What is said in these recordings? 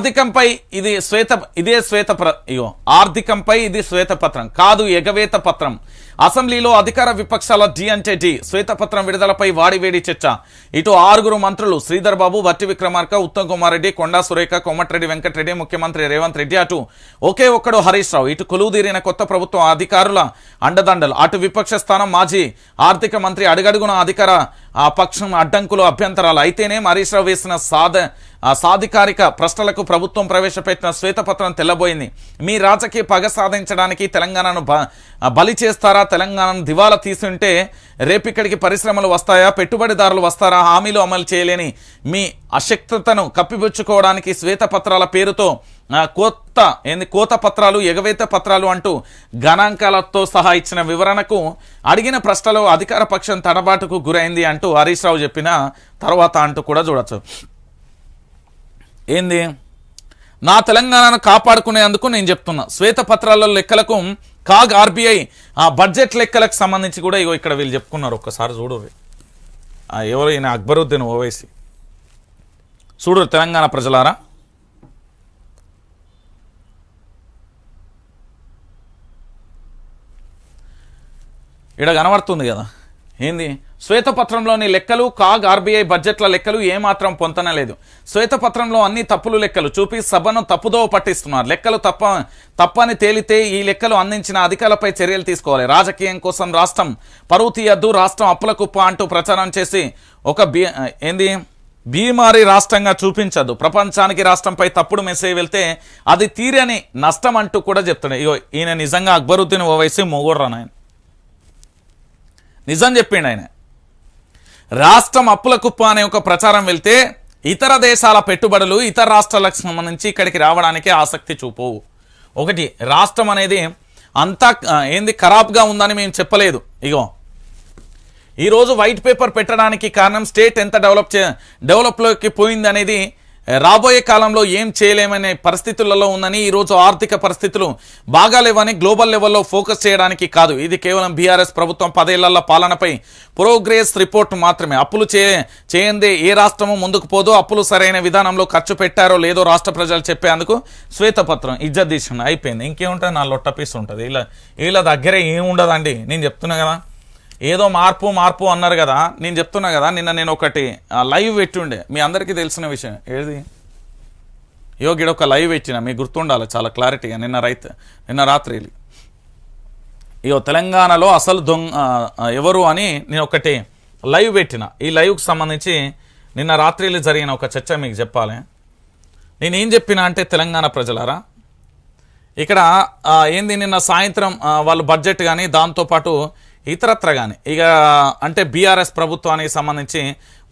ఆర్థికంపై ఇది శ్వేత ఇదే శ్వేత ఇగో ఆర్థికంపై ఇది శ్వేతపత్రం కాదు ఎగవేత పత్రం. అసెంబ్లీలో అధికార విపక్షాల డి అంటే డి శ్వేతపత్రం విడుదలపై వాడివేడి చర్చ. ఇటు ఆరుగురు మంత్రులు శ్రీధర్ బాబు వట్టి విక్రమార్క ఉత్తమ్ కుమార్ రెడ్డి కొండా సురేఖ కొమ్మటిరెడ్డి వెంకటరెడ్డి ముఖ్యమంత్రి రేవంత్ రెడ్డి అటు. ఒకే ఒక్కడు హరీష్ రావు. ఇటు కొలువుదీరిన కొత్త ప్రభుత్వం అధికారుల అండదండలు. అటు విపక్ష స్థానం మాజీ ఆర్థిక మంత్రి అడుగడుగున అధికార పక్షం అడ్డంకులు అభ్యంతరాలు. అయితేనే హరీష్ రావు వేసిన సాధ సాధికారిక ప్రశ్నలకు ప్రభుత్వం ప్రవేశపెట్టిన శ్వేతపత్రం తెల్లబోయింది. మీ రాజకీయ పగ సాధించడానికి తెలంగాణను బ బలి చేస్తారా? తెలంగాణను దివాలా తీసుంటే రేపిక్కడికి పరిశ్రమలు వస్తాయా? పెట్టుబడిదారులు వస్తారా? హామీలు అమలు చేయలేని మీ అశక్తతను కప్పిపుచ్చుకోవడానికి శ్వేతపత్రాల పేరుతో ఆ, కొత్త ఏంది కోత పత్రాలు ఎగవేత పత్రాలు అంటూ గణాంకాలతో సహా ఇచ్చిన వివరణకు అడిగిన ప్రశ్నలో అధికార పక్షం తడబాటుకు గురైంది అంటూ హరీష్ రావు చెప్పిన తర్వాత అంటూ కూడా చూడొచ్చు. ఏంది? నా తెలంగాణను కాపాడుకునేందుకు నేను చెప్తున్నా. శ్వేతపత్రాల లెక్కలకు కాగ్ ఆర్బీఐ ఆ బడ్జెట్ లెక్కలకు సంబంధించి కూడా ఇగో ఇక్కడ వీళ్ళు చెప్పుకున్నారు ఒక్కసారి చూడు. ఎవరు ఈయన అక్బరుద్దీన్ ఓవైసీ? చూడు తెలంగాణ ప్రజలారా. ఇక్కడ కనబడుతుంది కదా. ఏంది? శ్వేతపత్రంలోని లెక్కలు కాగ్ ఆర్బీఐ బడ్జెట్ల లెక్కలు ఏమాత్రం పొంతనలేదు శ్వేతపత్రంలో అన్ని తప్పులు లెక్కలు చూపి సభను తప్పుదోవ పట్టిస్తున్నారు. లెక్కలు తప్ప తప్పని తేలితే ఈ లెక్కలు అందించిన అధికారులపై చర్యలు తీసుకోవాలి. రాజకీయం కోసం రాష్ట్రం పరువు తీయద్దు రాష్ట్రం అప్పుల కుప్ప అంటూ ప్రచారం చేసి ఒక బీ ఏంది? భీమారి రాష్ట్రంగా చూపించదు ప్రపంచానికి రాష్ట్రంపై తప్పుడు మెసేజ్ వెళ్తే అది తీరని నష్టం అంటూ కూడా చెప్తున్నాడు ఇగో ఈయన నిజంగా అక్బరుద్దీన్ ఓవైసీ మొగోడ్రా నాయన. నిజం చెప్పిండు ఆయన. రాష్ట్రం అప్పుల కుప్ప అనే ఒక ప్రచారం వెళ్తే ఇతర దేశాల పెట్టుబడులు ఇతర రాష్ట్రాలకు సంబంధించి ఇక్కడికి రావడానికి ఆసక్తి చూపవు ఒకటి రాష్ట్రం అనేది అంతా ఏంది ఖరాబ్గా ఉందని మేము చెప్పలేదు. ఇగో ఈరోజు వైట్ పేపర్ పెట్టడానికి కారణం స్టేట్ ఎంత డెవలప్ చే డెవలప్లోకి పోయింది అనేది రాబోయే కాలంలో ఏం చేయలేమనే పరిస్థితులలో ఉందని ఈరోజు ఆర్థిక పరిస్థితులు బాగాలేవని గ్లోబల్ లెవెల్లో ఫోకస్ చేయడానికి కాదు. ఇది కేవలం బీఆర్ఎస్ ప్రభుత్వం పదేళ్ళ పాలనపై ప్రోగ్రెస్ రిపోర్ట్ మాత్రమే. అప్పులు చే చేయందే ఏ రాష్ట్రము ముందుకు పోదో అప్పులు సరైన విధానంలో ఖర్చు పెట్టారో లేదో రాష్ట్ర ప్రజలు చెప్పేందుకు శ్వేతపత్రం ఇజ్జత్ తీసిన అయిపోయింది. ఇంకేముంటుంది? నా లొట్టపీస్ ఉంటుంది. ఇలా వీళ్ళ దగ్గరే ఏముండదండి? నేను చెప్తున్నా కదా. ఏదో మార్పు మార్పు అన్నారు కదా. నేను చెప్తున్నా కదా నిన్న నేను ఒకటి లైవ్ పెట్టుండే. మీ అందరికీ తెలిసిన విషయం. ఏది? యోగిడ ఒక లైవ్ పెట్టిన మీకు గుర్తుండాలి చాలా క్లారిటీగా నిన్న రైతు నిన్న రాత్రి. ఇగో తెలంగాణలో అసలు దొంగ ఎవరు అని నేను ఒకటి లైవ్ పెట్టిన. ఈ లైవ్కి సంబంధించి నిన్న రాత్రిలో జరిగిన ఒక చర్చ మీకు చెప్పాలి. నేను ఏం చెప్పిన అంటే తెలంగాణ ప్రజలారా ఇక్కడ ఏంది నిన్న సాయంత్రం వాళ్ళు బడ్జెట్ కానీ దాంతోపాటు ఇతరత్ర కానీ ఇక అంటే బీఆర్ఎస్ ప్రభుత్వానికి సంబంధించి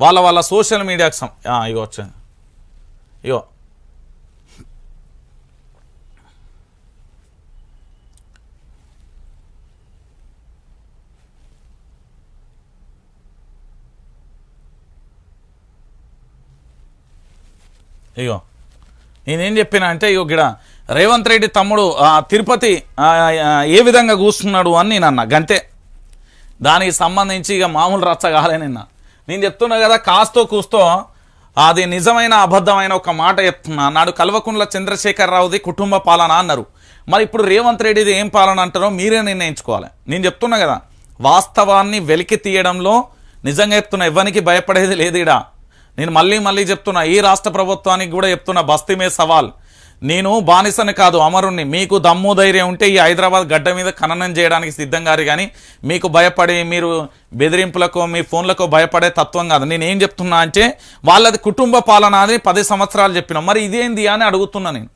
వాళ్ళ వాళ్ళ సోషల్ మీడియాకి సం ఇగో వచ్చింది. ఇగో. ఇగో. నేనేం చెప్పినా అంటే ఇగో గిడ రేవంత్ రెడ్డి తమ్ముడు తిరుపతి ఏ విధంగా కూస్తున్నాడు అని నేను అన్నా. గంతే. దానికి సంబంధించి ఇక మామూలు రచ్చ కాలే నిన్న. నేను చెప్తున్నా కదా కాస్తో కూస్తో అది నిజమైన అబద్ధమైన ఒక మాట చెప్తున్నా. నాడు కల్వకుండ్ల చంద్రశేఖరరావుది కుటుంబ పాలన అన్నారు. మరి ఇప్పుడు రేవంత్ రెడ్డిది ఏం పాలన అంటారో మీరే నిర్ణయించుకోవాలి. నేను చెప్తున్నా కదా వాస్తవాన్ని వెలికి తీయడంలో నిజంగా చెప్తున్నా ఎవరికి భయపడేది లేదు ఈడ. నేను మళ్ళీ మళ్ళీ చెప్తున్నా ఈ రాష్ట్ర ప్రభుత్వానికి కూడా చెప్తున్నా బస్తీమే సవాల్. నేను బానిసని కాదు అమరుణ్ణి. మీకు దమ్ము ధైర్యం ఉంటే ఈ హైదరాబాద్ గడ్డ మీద ఖననం చేయడానికి సిద్ధంగా కానీ మీకు భయపడి మీరు బెదిరింపులకు మీ ఫోన్లకు భయపడే తత్వం కాదు. నేను ఏం చెప్తున్నా అంటే వాళ్ళది కుటుంబ పాలన అని పది సంవత్సరాలు చెప్పిన. మరి ఇదేంది అని అడుగుతున్నా నేను.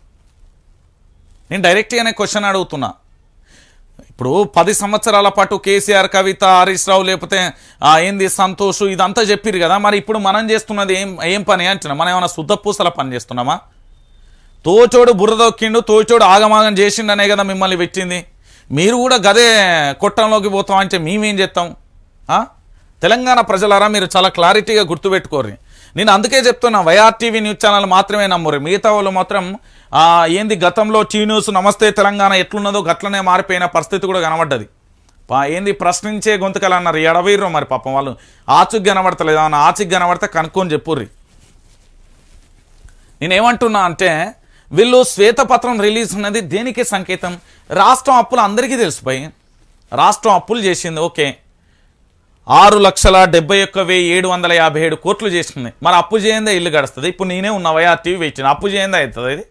నేను డైరెక్ట్గానే క్వశ్చన్ అడుగుతున్నా. ఇప్పుడు పది సంవత్సరాల పాటు కేసీఆర్ కవిత హరీష్ రావు లేకపోతే ఏంది సంతోష్ ఇదంతా చెప్పిరు కదా. మరి ఇప్పుడు మనం చేస్తున్నది ఏం ఏం పని అంటున్నా? మనం ఏమైనా శుద్ధ పూసల పని చేస్తున్నామా? తోచోడు బురదొక్కిండు తోచోడు ఆగమాగం చేసిండనే కదా మిమ్మల్ని పెట్టింది మీరు కూడా గదే కొట్టంలోకి పోతాం అంటే మేమేం చేస్తాం? తెలంగాణ ప్రజలారా మీరు చాలా క్లారిటీగా గుర్తుపెట్టుకోర్రి. నేను అందుకే చెప్తున్నా వైఆర్టీవీ న్యూస్ ఛానల్ మాత్రమే నమ్మరు. మిగతా వాళ్ళు మాత్రం ఏంది గతంలో టీ న్యూస్ నమస్తే తెలంగాణ ఎట్లున్నదో గట్లనే మారిపోయిన పరిస్థితి కూడా కనబడ్డది. పా ఏంది ప్రశ్నించే గొంతుకలు అన్నారు ఎడవీర్రు మరి పాపం వాళ్ళు. ఆచుకు కనబడతలేదు. ఏమన్నా ఆచికి కనబడితే కనుక్కొని చెప్పుర్రి. నేనేమంటున్నా అంటే వీళ్ళు శ్వేతపత్రం రిలీజ్ ఉన్నది దేనికి సంకేతం? రాష్ట్రం అప్పులు అందరికీ తెలిసిపోయి రాష్ట్రం అప్పులు చేసింది ఓకే. ఆరు లక్షల డెబ్బై ఒక్క వెయ్యి ఏడు వందల యాభై ఏడు కోట్లు చేసింది. మరి అప్పు చేయందే ఇల్లు గడుస్తుంది. ఇప్పుడు నేనే ఉన్న టీవీ వెచ్చిన అప్పు చేయందే అవుతుంది ఇది?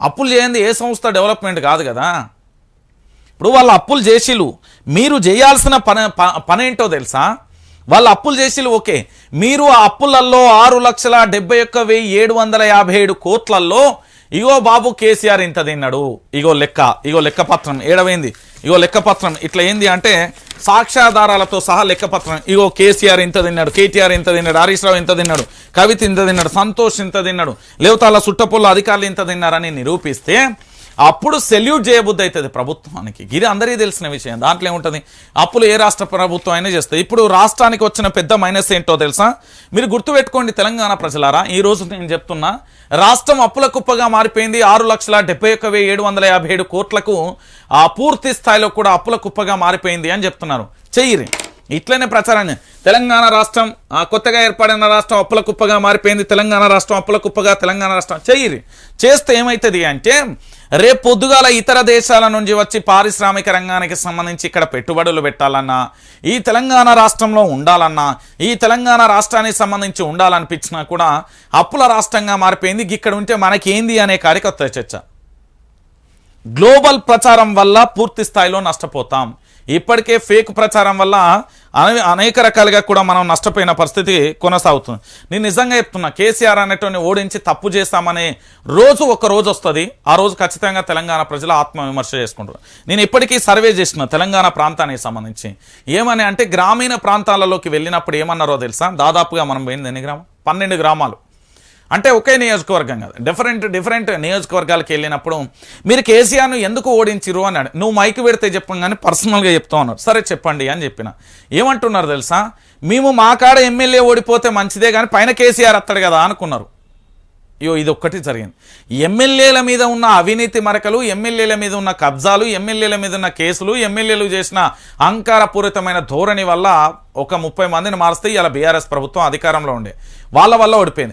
అప్పులు చేయంది ఏ సంస్థ డెవలప్మెంట్ కాదు కదా. ఇప్పుడు వాళ్ళు అప్పులు చేసిలు మీరు చేయాల్సిన పని ప- పని ఏంటో తెలుసా? వాళ్ళు అప్పులు చేసిలు ఓకే. మీరు ఆ అప్పులల్లో ఆరు లక్షల డెబ్బై ఒక్క వెయ్యి ఏడు వందల యాభై ఏడు కోట్లల్లో ఇగో బాబు కేసీఆర్ ఇంత తిన్నాడు. ఇగో లెక్క ఇగో లెక్కపత్రం ఏడవైంది. ఇగో లెక్కపత్రం ఇట్లా ఏంది అంటే సాక్ష్యాధారాలతో సహా లెక్కపత్రం ఇగో కేసీఆర్ ఇంత తిన్నాడు కేటీఆర్ ఇంత తిన్నాడు హరీష్ రావు ఇంత తిన్నాడు కవిత ఇంత తిన్నాడు సంతోష్ ఇంత తిన్నాడు లేవతాల అలా సుట్టపొల్ల అధికారులు ఇంత తిన్నారని నిరూపిస్తే అప్పుడు సెల్యూట్ చేయబుద్ధి అవుతుంది ప్రభుత్వానికి. ఇది అందరికీ తెలిసిన విషయం. దాంట్లో ఏముంటుంది? అప్పులు ఏ రాష్ట్ర ప్రభుత్వం అయినా చేస్తుంది. ఇప్పుడు రాష్ట్రానికి వచ్చిన పెద్ద మైనస్ ఏంటో తెలుసా? మీరు గుర్తుపెట్టుకోండి తెలంగాణ ప్రజలారా ఈ రోజు నేను చెప్తున్నా రాష్ట్రం అప్పుల కుప్పగా మారిపోయింది. ఆరు లక్షల డెబ్బై ఒక్క వెయ్యి ఏడు వందల యాభై ఏడు కోట్లకు ఆ పూర్తి స్థాయిలో కూడా అప్పుల కుప్పగా మారిపోయింది అని చెప్తున్నారు. చెయ్యిరి. ఇట్లనే ప్రచారాన్ని. తెలంగాణ రాష్ట్రం కొత్తగా ఏర్పడిన రాష్ట్రం అప్పుల కుప్పగా మారిపోయింది. తెలంగాణ రాష్ట్రం అప్పుల కుప్పగా తెలంగాణ రాష్ట్రం. చెయ్యిరి. చేస్తే ఏమవుతుంది అంటే రేపు పొద్దుగాల ఇతర దేశాల నుంచి వచ్చి పారిశ్రామిక రంగానికి సంబంధించి ఇక్కడ పెట్టుబడులు పెట్టాలన్నా ఈ తెలంగాణ రాష్ట్రంలో ఉండాలన్నా ఈ తెలంగాణ రాష్ట్రానికి సంబంధించి ఉండాలనిపించినా కూడా అప్పుల రాష్ట్రంగా మారిపోయింది. ఇక్కడ ఉంటే మనకేంది అనే కార్యకర్త చర్చ. గ్లోబల్ ప్రచారం వల్ల పూర్తి స్థాయిలో నష్టపోతాం. ఇప్పటికే ఫేక్ ప్రచారం వల్ల అనేక రకాలుగా కూడా మనం నష్టపోయిన పరిస్థితి కొనసాగుతుంది. నేను నిజంగా చెప్తున్నా కేసీఆర్ అనేటువంటి ఓడించి తప్పు చేస్తామనే రోజు ఒక రోజు వస్తుంది. ఆ రోజు ఖచ్చితంగా తెలంగాణ ప్రజలు ఆత్మవిమర్శ చేసుకుంటారు. నేను ఇప్పటికీ సర్వే చేసిన తెలంగాణ ప్రాంతానికి సంబంధించి. ఏమని అంటే గ్రామీణ ప్రాంతాలలోకి వెళ్ళినప్పుడు ఏమన్నారో తెలుసా? దాదాపుగా మనం పోయింది ఎన్ని గ్రామం? పన్నెండు గ్రామాలు. అంటే ఒకే నియోజకవర్గం కాదు. డిఫరెంట్ డిఫరెంట్ నియోజకవర్గాలకు వెళ్ళినప్పుడు మీరు కేసీఆర్ను ఎందుకు ఓడించిరు అన్నాడు నువ్వు మైక్ పెడితే చెప్పం కానీ పర్సనల్గా చెప్తా అన్నారు సరే చెప్పండి అని చెప్పిన. ఏమంటున్నారు తెలుసా? మేము మా కాడ ఎమ్మెల్యే ఓడిపోతే మంచిదే కానీ పైన కేసీఆర్ వస్తాడు కదా అనుకున్నారు. అయ్యో ఇది ఒక్కటి జరిగింది. ఎమ్మెల్యేల మీద ఉన్న అవినీతి మరకలు ఎమ్మెల్యేల మీద ఉన్న కబ్జాలు ఎమ్మెల్యేల మీద ఉన్న కేసులు ఎమ్మెల్యేలు చేసిన అహంకారపూరితమైన ధోరణి వల్ల ఒక ముప్పై మందిని మారిస్తే ఇలా బీఆర్ఎస్ ప్రభుత్వం అధికారంలో ఉండే. వాళ్ళ వల్ల ఓడిపోయింది.